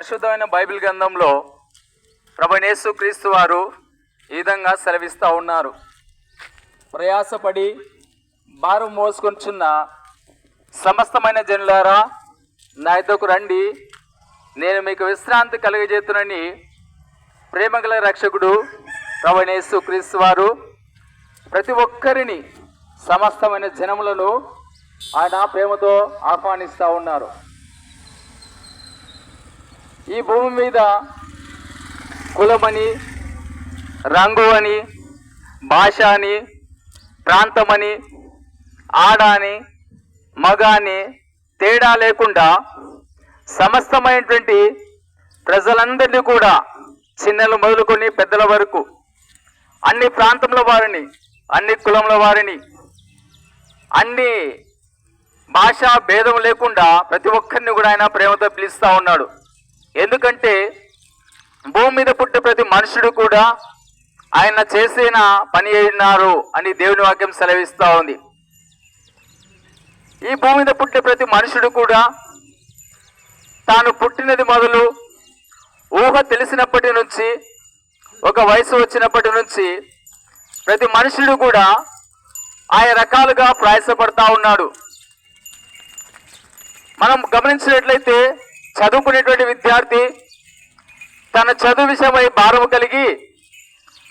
పరిశుద్ధమైన బైబిల్ గ్రంథంలో ప్రభనేసు క్రీస్తు వారు ఈ విధంగా సెలవిస్తూ ఉన్నారు. ప్రయాసపడి భారం మోసుకొంచున్న సమస్తమైన జనులారా నా ఇద్దకు రండి. నేను మీకు విశ్రాంతి కలిగజేతునని ప్రేమగల రక్షకుడు ప్రవణేశు క్రీస్తు వారు ప్రతి ఒక్కరిని సమస్తమైన జనములను ఆయన ప్రేమతో ఆహ్వానిస్తూ ఉన్నారు. ఈ భూమి మీద కులమని రంగు అని భాష అని ప్రాంతమని ఆడ అని మగ అని తేడా లేకుండా సమస్తమైనటువంటి ప్రజలందరినీ కూడా చిన్నలు మొదలుకొని పెద్దల వరకు అన్ని ప్రాంతంలో వారిని అన్ని కులముల వారిని అన్ని భాషా భేదం లేకుండా ప్రతి ఒక్కరిని కూడా ఆయన ప్రేమతో పిలుస్తూ ఉన్నాడు. ఎందుకంటే భూమి మీద పుట్టే ప్రతి మనుషుడు కూడా ఆయన చేసిన పని అయినారు అని దేవుని వాక్యం సెలవిస్తూ ఉంది. ఈ భూమి మీద పుట్టే ప్రతి మనుషుడు కూడా తాను పుట్టినది మొదలు ఊహ తెలిసినప్పటి నుంచి ఒక వయసు వచ్చినప్పటి నుంచి ప్రతి మనుషుడు కూడా ఆయా రకాలుగా ప్రయాసపడతా ఉన్నాడు. మనం గమనించినట్లయితే చదువుకునేటువంటి విద్యార్థి తన చదువు విషయమై భారము కలిగి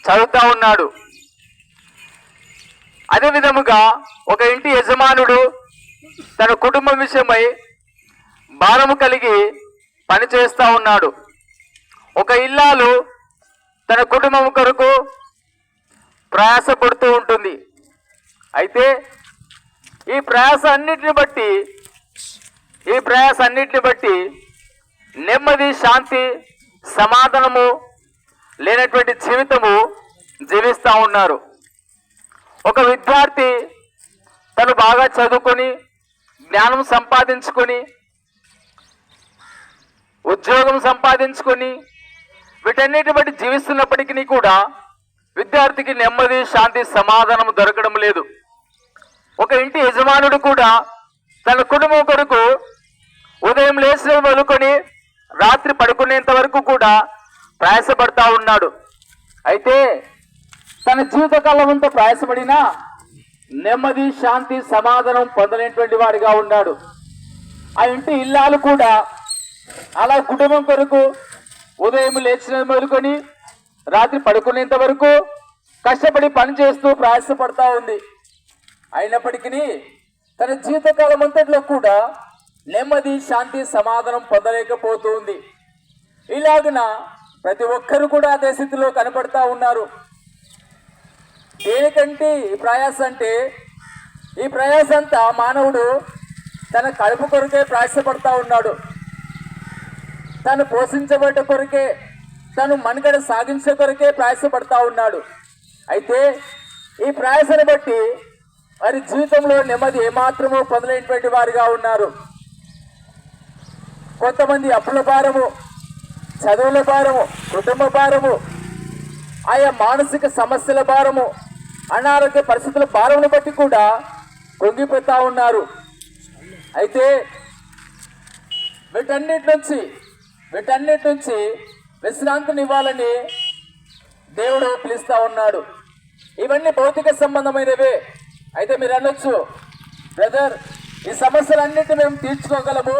చదువుతా ఉన్నాడు. అదే విధముగా ఒక ఇంటి యజమానుడు తన కుటుంబం విషయమై భారము కలిగి పనిచేస్తూ ఉన్నాడు. ఒక ఇల్లాలు తన కుటుంబం కొరకు ప్రయాసపడుతూ ఉంటుంది. అయితే ఈ ప్రయాస అన్నిటిని బట్టి ఈ ప్రయాస అన్నిటిని బట్టి నెమ్మది శాంతి సమాధానము లేనటువంటి జీవితము జీవిస్తూ ఉన్నారు. ఒక విద్యార్థి తను బాగా చదువుకొని జ్ఞానం సంపాదించుకొని ఉద్యోగం సంపాదించుకొని వీటన్నిటి బట్టి జీవిస్తున్నప్పటికీ కూడా విద్యార్థికి నెమ్మది శాంతి సమాధానం దొరకడం లేదు. ఒక ఇంటి యజమానుడు కూడా తన కుటుంబం కొరకు ఉదయం లేచిన వెలుకొని రాత్రి పడుకునేంత వరకు కూడా ప్రయాసపడతా ఉన్నాడు. అయితే తన జీవితకాలం అంతా ప్రయాసపడినా నెమ్మది శాంతి సమాధానం పొందలేటువంటి వాడిగా ఉన్నాడు. ఆ ఇంటి ఇల్లాలు కూడా అలా కుటుంబం కొరకు ఉదయం లేచిన మొదలుకొని రాత్రి పడుకునేంత వరకు కష్టపడి పని చేస్తూ ప్రయాసపడతా ఉంది. అయినప్పటికీ తన జీవితకాలం అంతట్లో కూడా నెమ్మది శాంతి సమాధానం పొందలేకపోతుంది. ఇలాగున ప్రతి ఒక్కరు కూడా అదే స్థితిలో కనపడతా ఉన్నారు. దేనికంటే ఈ ప్రయాస అంటే ఈ ప్రయాస అంతా మానవుడు తన కడుపు కొరకే ప్రయాసపడతా ఉన్నాడు. తను పోషించబడ్డ కొరకే తను మనుగడ సాగించే కొరకే ప్రయాసపడతా ఉన్నాడు. అయితే ఈ ప్రయాసను బట్టి వారి జీవితంలో నెమ్మది ఏమాత్రమో పొందలేనటువంటి వారిగా ఉన్నారు. కొంతమంది అప్పుల భారము చదువుల భారము కుటుంబ భారము ఆయా మానసిక సమస్యల భారము అనారోగ్య పరిస్థితుల భారమును బట్టి కూడా కృంగిపోతా ఉన్నారు. అయితే వీటన్నిటి నుంచి వీటన్నిటి నుంచి విశ్రాంతిని ఇవ్వాలని దేవుడు పిలుస్తూ ఉన్నాడు. ఇవన్నీ భౌతిక సంబంధమైనవే. అయితే మీరు అనొచ్చు బ్రదర్ ఈ సమస్యలన్నిటి మేము తీర్చుకోగలము?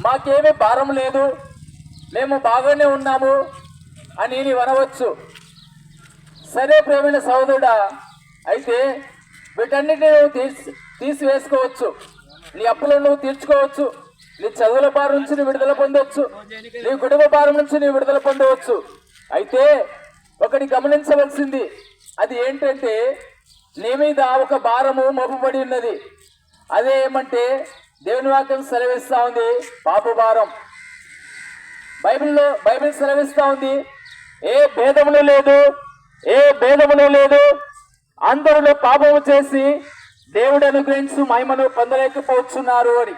మాకేమీ భారం లేదు. మేము బాగానే ఉన్నాము అని నేను అనవచ్చు. సరే ప్రేమైన సహోదరుడా అయితే వీటన్నిటిని నువ్వు తీసి తీసివేసుకోవచ్చు. నీ అప్పులను నువ్వు తీర్చుకోవచ్చు. నీ చదువుల భారం నుంచి నువ్వు విడుదల పొందవచ్చు నీ కుటుంబ భారం నుంచి నువ్వు విడుదల పొందవచ్చు. అయితే ఒకటి గమనించవలసింది. అది ఏంటంటే నీ మీద ఒక భారము మోపబడి ఉన్నది. అదే ఏమంటే దేవుని వాక్యం సెలవిస్తా ఉంది. పాప భారం. బైబిల్లో బైబిల్ సెలవిస్తా ఉంది. ఏ భేదములు లేదు. ఏ భేదములు లేదు. అందరిలో పాపము చేసి దేవుడు అనుగ్రహించు మహిమను పొందలేకపోతున్నారు అని.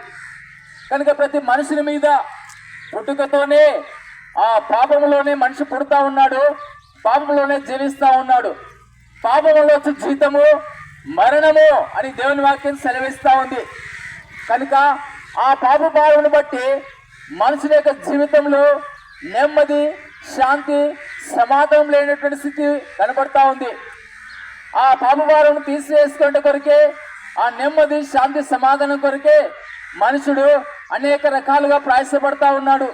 కనుక ప్రతి మనుషుని మీద పుట్టుకతోనే ఆ పాపములోనే మనిషి పుడతా ఉన్నాడు. పాపంలోనే జీవిస్తూ ఉన్నాడు. పాపములో జీతము మరణము అని దేవుని వాక్యం సెలవిస్తూ ఉంది. కనుక ఆ పాప భావమును బట్టి మనుషుల యొక్క జీవితంలో నెమ్మది శాంతి సమాధానం లేనటువంటి స్థితి కనబడతా ఉంది. ఆ పాపభారం తీసివేసుకుంటే కొరకే ఆ నెమ్మది శాంతి సమాధానం కొరకే మనుషుడు అనేక రకాలుగా ప్రయాసపడతా ఉన్నాడు.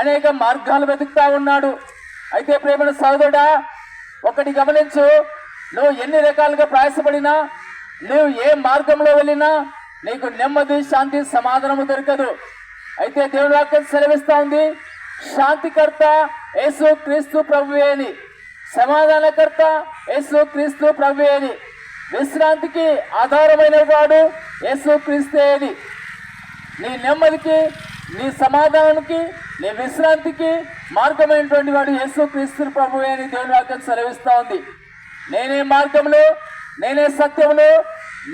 అనేక మార్గాలు వెతుకుతా ఉన్నాడు. అయితే ప్రేమను సోదరుడా ఒకటి గమనించు. నువ్వు ఎన్ని రకాలుగా ప్రయాసపడినా నువ్వు ఏ మార్గంలో వెళ్ళినా నీకు నెమ్మది శాంతి సమాధానము దొరకదు. అయితే దేవుడు వాక్యం సెలవిస్తా ఉంది. శాంతికర్త యేసు క్రీస్తు ప్రభువే అని. సమాధానకర్త యేసు క్రీస్తు ప్రభువే అని. విశ్రాంతికి ఆధారమైన వాడు యేసు క్రీస్తే అని. నీ నెమ్మదికి నీ సమాధానానికి నీ విశ్రాంతికి మార్గమైనటువంటి వాడు యేసు క్రీస్తు ప్రభువే అని దేవుని వాక్యం సెలవిస్తా ఉంది. నేనే మార్గమును నేనే సత్యమును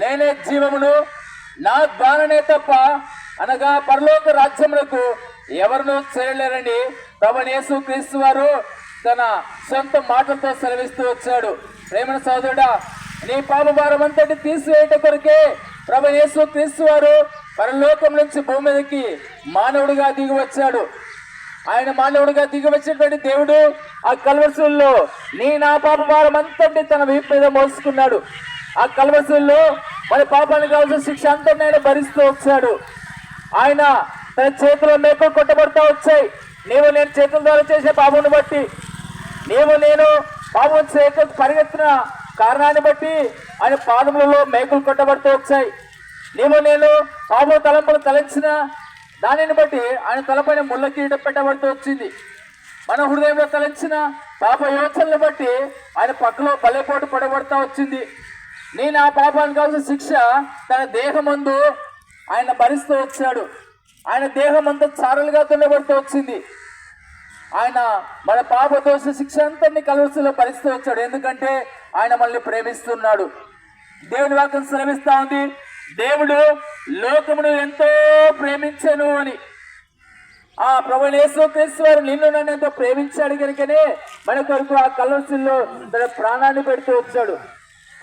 నేనే జీవమును నా ద్వారానే తప్ప అనగా పరలోక రాజ్యములకు ఎవరినూ చేరలేరని ప్రభనేసు క్రీస్తు వారు తన సొంత మాటలతో సెలవిస్తూ వచ్చాడు. ప్రేమణ సోదరుడా నీ పాప భారం అంతటి తీసివేయట కొరకే ప్రభు క్రీస్తు వారు పరలోకం నుంచి భూమి మీదకి మానవుడిగా దిగి వచ్చాడు. ఆయన మానవుడిగా దిగి వచ్చినటువంటి దేవుడు ఆ కల్వసుల్లో నీ నా పాప భారం అంతటి తన వీపు మీద మోసుకున్నాడు. ఆ కల్వసుల్లో మరి పాపానికి కావాల్సిన శిక్ష అంతా నేను భరిస్తూ వచ్చాడు. ఆయన తన చేతిలో మేకలు కొట్టబడతా వచ్చాయి. నీవు నేను చేతుల ద్వారా చేసే పాపమును బట్టి నీవు నేను పాపం చేతులు పరిగెత్తిన కారణాన్ని బట్టి ఆయన పాదములలో మేకులు కొట్టబడుతూ వచ్చాయి. నీవు నేను పాపం తలంపులు తలంచిన దానిని బట్టి ఆయన తలపైన ముళ్ళ కీట పెట్టబడుతూ వచ్చింది. మన హృదయంలో తలంచిన పాప యోచనలు బట్టి ఆయన పక్కలో బలపోటు పడబడతా వచ్చింది. నేను ఆ పాపానికి కావాల్సిన శిక్ష తన దేహమందు ఆయన భరిస్తూ వచ్చాడు. ఆయన దేహం అంతా చారలుగా తినబడుతూ వచ్చింది. ఆయన మన పాప దోష శిక్ష అంతని కలవసులో భరిస్తూ వచ్చాడు. ఎందుకంటే ఆయన మనల్ని ప్రేమిస్తున్నాడు. దేవుని వాక్యం శ్రమిస్తా ఉంది. దేవుడు లోకమును ఎంతో ప్రేమించను అని. ఆ ప్రభు యేసుక్రీస్తు వారు నిన్ను నన్ను ఎంతో ప్రేమించాడు కనుకనే మన కొరకు ఆ కలవసుల్లో తన ప్రాణాన్ని పెడుతూ వచ్చాడు.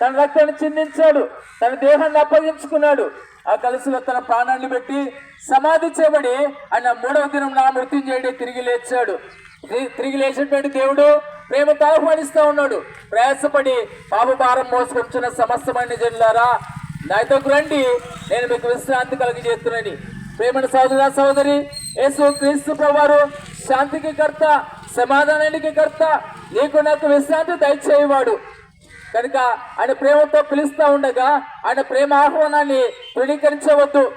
తన రక్తాన్ని చిందించాడు. తన దేహాన్ని అప్పగించుకున్నాడు. ఆ కలుసులో తన ప్రాణాన్ని పెట్టి సమాధి చేయబడి ఆయన మూడవ దినం నా మృత్యుంజయుడి తిరిగి లేచాడు. తిరిగి లేచినటువంటి దేవుడు ప్రేమతో ఆహ్వానిస్తూ ఉన్నాడు. ప్రయాసపడి పాపభారం మోసుకొచ్చిన సమస్తమైన జనులారా నాతో రండి. నేను మీకు విశ్రాంతి కలిగజేస్తున్నాను. ప్రేమని సోదర సోదరి యేసు క్రీస్తు ప్రభువారు శాంతికి కర్త సమాధానానికి కర్త నీకు నాకు విశ్రాంతి దయచేయవాడు. కనుక ఆయన ప్రేమతో పిలుస్తా ఉండగా ఆయన ప్రేమ ఆహ్వానాన్ని తృణీకరించవద్దు.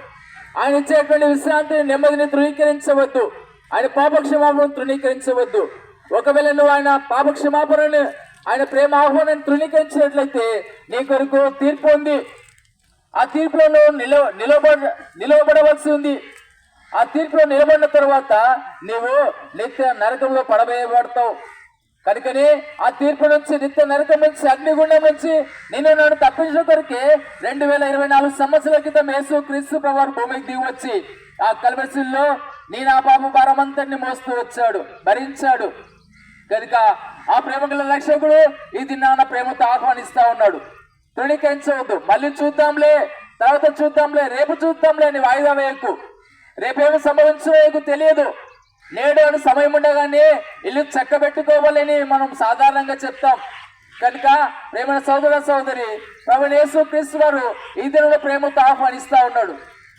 ఆయన ఇచ్చేటువంటి విశ్రాంతిని నెమ్మదిని తృణీకరించవద్దు. ఆయన పాపక్షమాపణను తృణీకరించవద్దు. ఒకవేళ నువ్వు ఆయన పాపక్షమాపణను ఆయన ప్రేమ ఆహ్వానాన్ని తృణీకరించినట్లయితే నీ కొరకు తీర్పు ఉంది. ఆ తీర్పులో నువ్వు నిలవ నిలబడ నిలవబడవలసి ఉంది. ఆ తీర్పులో నిలబడిన తర్వాత నీవు నిత్య నరకంలో పడవేయబడతావు. కనుకనే ఆ తీర్పు నుంచి నిత్య నరకం నుంచి అగ్నిగుండం నుంచి నిన్ను నన్ను తప్పించిన కొరికే రెండు వేల ఇరవై నాలుగు సంవత్సరాల క్రితం యేసు క్రీస్తు ప్రభావం భూమికి దిగి వచ్చి ఆ కల్వసిల్లో నీ నా పాప భారమంతటిని మోస్తూ వచ్చాడు భరించాడు. కనుక ఆ ప్రేమ గల రక్షకుడు ఇది నాన్న ప్రేమతో ఆహ్వానిస్తా ఉన్నాడు. తృణీకరించవద్దు. మళ్ళీ చూద్దాంలే తర్వాత చూద్దాంలే రేపు చూద్దాంలే అని వాయిదా వేయకు. రేపేమి సంభవించవేయకు తెలియదు. నేడు అని సమయం ఉండగానే ఇల్లు చక్కబెట్టుకోవాలని మనం సాధారణంగా చెప్తాం. కనుక ప్రేమ సోదర సోదరి ప్రభు యేసు క్రీస్తు వారు ఈ దినంలో ప్రేమతో ఆహ్వానిస్తా ఉన్నాడు.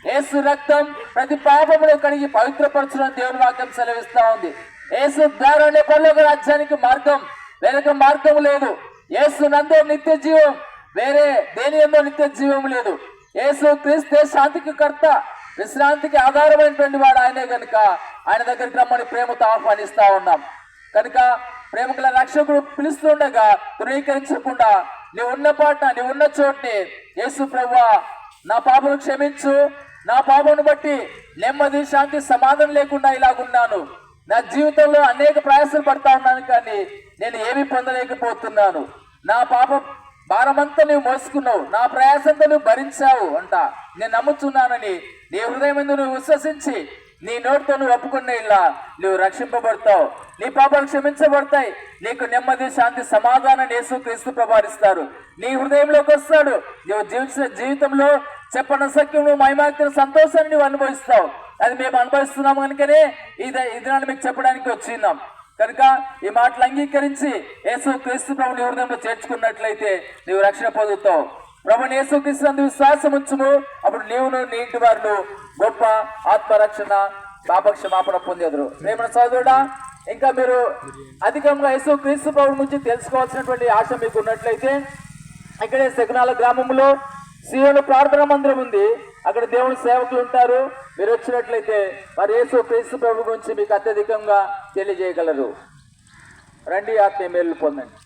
ఏసు రక్తం ప్రతి పాపమును కడిగి పవిత్రపరచున దేవుని వాక్యం సెలవిస్తా ఉంది. ఏసు ద్వారానే పరలోక రాజ్యానికి మార్గం వెనక మార్గం లేదు. ఏసు నందో నిత్య జీవం వేరే దేని ఎందో నిత్య జీవం లేదు. ఏసు క్రీస్తే శాంతికి కర్త విశ్రాంతికి ఆధారమైనటువంటి వాడు ఆయనే కనుక ఆయన దగ్గరికి రమ్మని ప్రేమతో ఆహ్వానిస్తా ఉన్నాం. కనుక ప్రేమ గల రక్షకుడు పిలుస్తుండగా ధృవీకరించకుండా నీ ఉన్న పాట నీ ఉన్న చోటుని యేసు ప్రవ్వా నా పాపను క్షమించు. నా పాపను బట్టి నెమ్మది శాంతి సమాధానం లేకుండా ఇలాగున్నాను. నా జీవితంలో అనేక ప్రయాసాలు పడతా ఉన్నాను కానీ నేను ఏమీ పొందలేకపోతున్నాను. నా పాప భారమంతా నువ్వు మోసుకున్నావు. నా ప్రయాసంతో నువ్వు భరించావు అంట. నేను నమ్ముతున్నానని నీ హృదయం నువ్వు విశ్వసించి నీ నోటితో నువ్వు ఒప్పుకున్న ఇలా నువ్వు రక్షింపబడతావు. నీ పాపాలు క్షమించబడతాయి. నీకు నెమ్మది శాంతి సమాధానం యేసు క్రీస్తు ప్రభావిస్తారు. నీ హృదయంలోకి వస్తాడు. నువ్వు జీవించిన జీవితంలో చెప్పన సఖ్యం నువ్వు మహిమాక్తిన సంతోషాన్ని నువ్వు అనుభవిస్తావు. అది మేము అనుభవిస్తున్నాం కనుకనే ఇది ఈ మీకు చెప్పడానికి వచ్చిందాం కనుక ఈ మాటలు అంగీకరించి యేసు క్రీస్తు ప్రభుని హృదయంలో చేర్చుకున్నట్లయితే నీవు రక్షణ పొందుతావు. ప్రభు యేసు విశ్వాసం ఉంచుము. అప్పుడు నీవును నీటి వారు గొప్ప ఆత్మరక్షణ పాపక్షమాపణ పొందేదురు. ప్రేమ సోదరుడా ఇంకా మీరు అధికంగా యేసు క్రీస్తు ప్రభు గురించి తెలుసుకోవాల్సినటువంటి ఆశ మీకు ఉన్నట్లయితే ఇక్కడే శకునాల గ్రామంలో సీఎలు ప్రార్థన మందిరం ఉంది. అక్కడ దేవుని సేవకులు ఉంటారు. మీరు వచ్చినట్లయితే మరి యేసు క్రీస్తు ప్రభు గురించి మీకు అత్యధికంగా తెలియజేయగలరు. రండి ఆత్మీయ మేలు పొందండి.